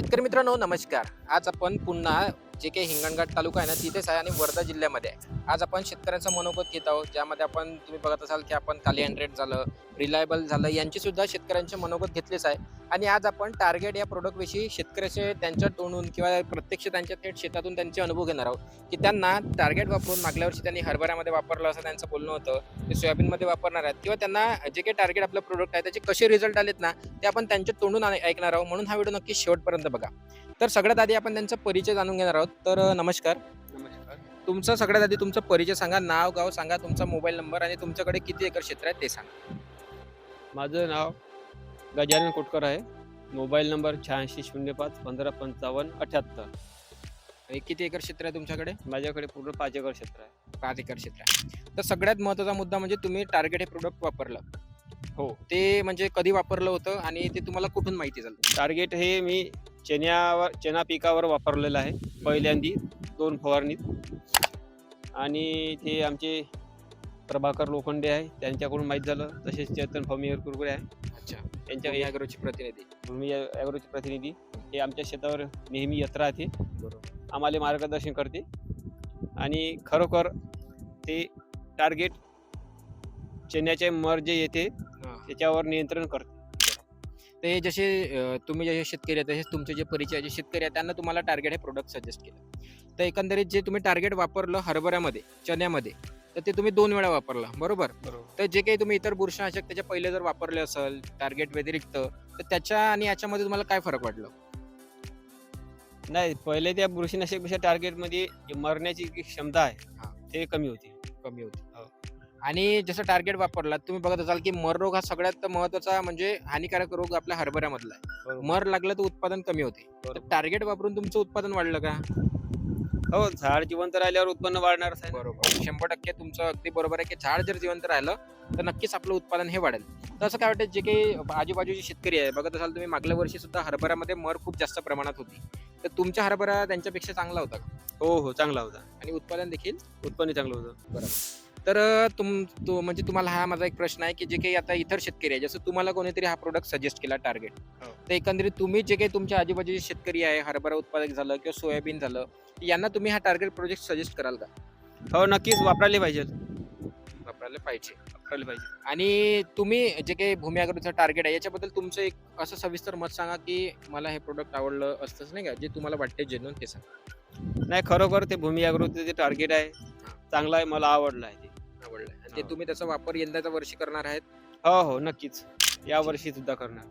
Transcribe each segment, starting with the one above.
शेतकरी मित्रांनो नमस्कार. आज आपण पुन्हा जे काही हिंगणघाट तालुका आहे ना तिथेच आहे आणि वर्धा जिल्ह्यामध्ये आहे. आज आपण शेतकऱ्यांचं मनोगत घेत आहोत ज्यामध्ये आपण तुम्ही बघत असाल की आपण काली हंड्रेड झालं रिलायबल झालं यांची सुद्धा शेतकऱ्यांचे मनोगत घेतलेच आहे. आणि आज आपण टार्गेट या प्रोडक्टविषयी शेतकऱ्याचे त्यांच्या तोंडून किंवा प्रत्यक्ष त्यांच्या थेट शेतातून त्यांचे अनुभव घेणार आहोत. की त्यांना टार्गेट वापरून मागल्या वर्षी त्यांनी हरभऱ्यामध्ये वापरलं असं त्यांचं बोलणं होतं ते सोयाबीनमध्ये वापरणार आहेत. किंवा त्यांना जे काही टार्गेट आपलं प्रोडक्ट आहे त्याचे कसे रिझल्ट आलेत ना ते आपण त्यांच्या तोंडून ऐकणार आहोत. म्हणून हा व्हिडिओ नक्की शेवटपर्यंत बघा. तर सगळ्यात आधी आपण त्यांचा परिचय जाणून घेणार आहोत. तर नमस्कार. नमस्कार. तुमचं सगळ्यात आधी तुमचा परिचय सांगा नाव गाव सांगा तुमचा मोबाईल नंबर आणि तुमच्याकडे किती एकर क्षेत्र आहे ते सांगा. माझं नाव गजानन कोटकर आहे. मोबाईल नंबर शहाऐंशी शून्य पाच पंधरा पंचावन्न अठ्याहत्तर. हे किती एकर क्षेत्र आहे तुमच्याकडे? माझ्याकडे पूर्ण पाच एकर क्षेत्र आहे. पाच एकर क्षेत्र आहे. तर सगळ्यात महत्त्वाचा मुद्दा म्हणजे तुम्ही टार्गेट हे प्रोडक्ट वापरलं. हो. ते म्हणजे कधी वापरलं होतं आणि ते तुम्हाला कुठून माहिती झालं? टार्गेट हे मी चण्यावर चना पिकावर वापरलेलं आहे पहिल्यांदी दोन फवारणीत आणि ते आमचे प्रभाकर लोखंडे आहे त्यांच्याकडून माहीत झालं तसेच चेतन फमीर कुरकुरे आहे. अच्छा. त्यांच्या या अॅग्रोचे प्रतिनिधी. भूमी ॲग्रोचे प्रतिनिधी. हे आमच्या शेतावर नेहमी येत राहते आम्हाला मार्गदर्शन करते. आणि खरोखर ते टार्गेट चण्याचे मर जे येते त्याच्यावर नियंत्रण करते. ते जसे तुम्ही जे शेतकरी आहेत तसेच तुमचे जे परिचयाचे शेतकरी आहेत त्यांना तुम्हाला टार्गेट हे प्रोडक्ट सजेस्ट केलं. तर एकंदरीत जे तुम्ही टार्गेट वापरलं हरभऱ्यामध्ये चण्यामध्ये तर ते तुम्ही दोन वेळा वापरलं बरोबर? तर जे काही तुम्ही इतर बुरशीनाशक त्याच्या पहिले जर वापरले असेल टार्गेट व्यतिरिक्त तर त्याच्या आणि याच्यामध्ये तुम्हाला काय फरक वाटलं? नाही पहिले त्या बुरशीनाशकपेक्षा टार्गेटमध्ये जे मरण्याची जी क्षमता हा. आहे ते कमी होती. कमी होती. आणि जसं टार्गेट वापरला तुम्ही बघत असाल की मर रोग हा सगळ्यात महत्त्वाचा म्हणजे हानिकारक रोग आपल्या हरभऱ्यामधला आहे. मर लागलं तर उत्पादन कमी होते. तर बरोबर. टार्गेट वापरून तुमचं उत्पादन वाढलं का? हो झाड जिवंत राहिल्यावर उत्पन्न वाढणारच आहे बरोबर. शंभर टक्के तुमचं अगदी बरोबर आहे की झाड जर जिवंत राहिलं तर नक्कीच आपलं उत्पादन हे वाढेल. तर असं काय वाटतं जे काही आजूबाजूचे शेतकरी आहे बघत असाल तुम्ही मागल्या वर्षी सुद्धा हरभऱ्यामध्ये मर खूप जास्त प्रमाणात होती. तर तुमच्या हरभरा त्यांच्यापेक्षा चांगला होता का? हो हो चांगला होता. आणि उत्पादन देखील? उत्पन्न चांगलं होतं. तर तुम तो म्हणजे तुम्हाला हा माझा एक प्रश्न आहे की जे काही आता इतर शेतकरी आहे जसं तुम्हाला कोणीतरी हा प्रोडक्ट सजेस्ट केला टार्गेट हो. तर एकंदरीत तुम्ही जे काही तुमच्या आजूबाजूचे शेतकरी आहे हरभरा उत्पादक झालं किंवा सोयाबीन झालं यांना तुम्ही हा टार्गेट प्रोजेक्ट सजेस्ट कराल का? हो नक्कीच वापरायला पाहिजे. वापरायला पाहिजे. वापरायला पाहिजे. आणि तुम्ही जे काही भूमी अग्रोचं टार्गेट आहे याच्याबद्दल तुमचं एक असं सविस्तर मत सांगा की मला हे प्रोडक्ट आवडलं असतंच नाही का? जे तुम्हाला वाटते जेन्युन ते सांगा. नाही खरोखर ते भूमी अग्रोचं जे टार्गेट आहे चांगलं आहे मला आवडलं आहे ते. आणि ते हो. तुम्ही त्याचा वापर यंदाच्या वर्षी करणार आहेत? हो हो नक्कीच. या वर्षी सुद्धा करणार.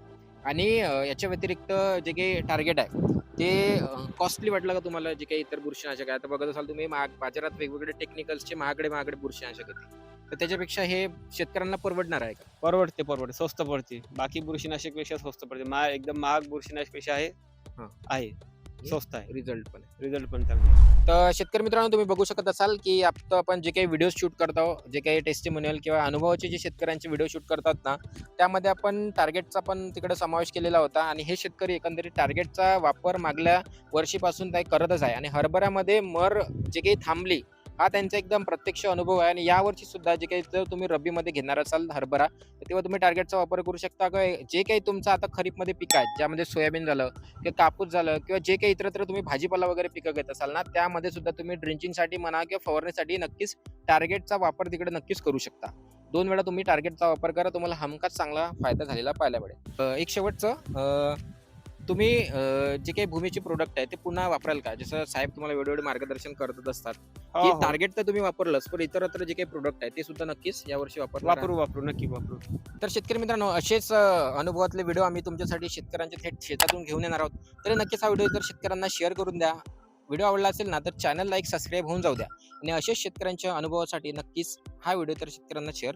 आणि अ, याच्या व्यतिरिक्त जे काही टार्गेट आहे ते कॉस्टली वाटलं का तुम्हाला जे काही इतर बुरशीनाशक आहे? आता बघत असाल तुम्ही महाग बाजारात वेगवेगळे टेक्निकल्सचे महागडे महागडे बुरशीनाशक आहेत तर त्याच्यापेक्षा हे शेतकऱ्यांना परवडणार आहे का? परवडते परवडते. स्वस्त पडते. बाकी बुरशीनाशकपेक्षा स्वस्त पडते. मा एकदम महाग बुरशीनाशकपेक्षा आहे. हा. आहे. स्वस्त आहे रिझल्ट पण. रिझल्ट पण चांगले. तर शेतकरी मित्रांनो तुम्ही बघू शकत असाल की आता आपण जे काही व्हिडिओ शूट करतो जे काही टेस्टिमोनियल किंवा अनुभवाचे जे शेतकऱ्यांचे व्हिडिओ शूट करतात ना त्यामध्ये आपण टार्गेटचा पण तिकडे समावेश केलेला होता आणि हे शेतकरी एकंदरीत टार्गेटचा वापर मागल्या वर्षीपासून काही करतच आहे आणि हरभऱ्यामध्ये मर जे काही थांबली हा त्यांचा एकदम प्रत्यक्ष अनुभव आहे आणि यावर्षी सुद्धा जे काही जर तुम्ही रब्बीमध्ये घेणार असाल हरभरा तर तेव्हा तुम्ही टार्गेटचा वापर करू शकता का? जे काही तुमचं आता खरीपमध्ये पीक आहे ज्यामध्ये सोयाबीन झालं किंवा कापूस झालं किंवा जे काही इतरत्र तुम्ही भाजीपाला वगैरे पिकं घेत असाल ना त्यामध्ये सुद्धा तुम्ही ड्रिंचिंगसाठी म्हणा किंवा फवारणीसाठी नक्कीच टार्गेटचा वापर तिकडे नक्कीच करू शकता. दोन वेळा तुम्ही टार्गेटचा वापर करा तुम्हाला हमखास चांगला फायदा झालेला पाहायला मिळेल. एक शेवटचं तुम्ही जे काही भूमीचे प्रोडक्ट आहे ते पुन्हा वापराल का? जसं साहेब तुम्हाला वेळोवेळी मार्गदर्शन करतच असतात. हो, की हो. टार्गेट तर तुम्ही वापरलंच पण इतरत्र जे काही प्रोडक्ट आहे ते सुद्धा नक्कीच यावर्षी वापर वापरू वापरू नक्की वापरू. तर शेतकरी मित्रांनो असेच अनुभवातले व्हिडिओ आम्ही तुमच्यासाठी शेतकऱ्यांच्या थेट शेतातून घेऊन येणार आहोत. तरी नक्कीच हा व्हिडिओ जर शेतकऱ्यांना शेअर करून द्या. व्हिडिओ आवडला असेल ना तर चॅनल लाईक सबस्क्राईब होऊन जाऊ द्या. आणि असेच शेतकऱ्यांच्या अनुभवासाठी नक्कीच हा व्हिडिओ तर शेतकऱ्यांना शेअर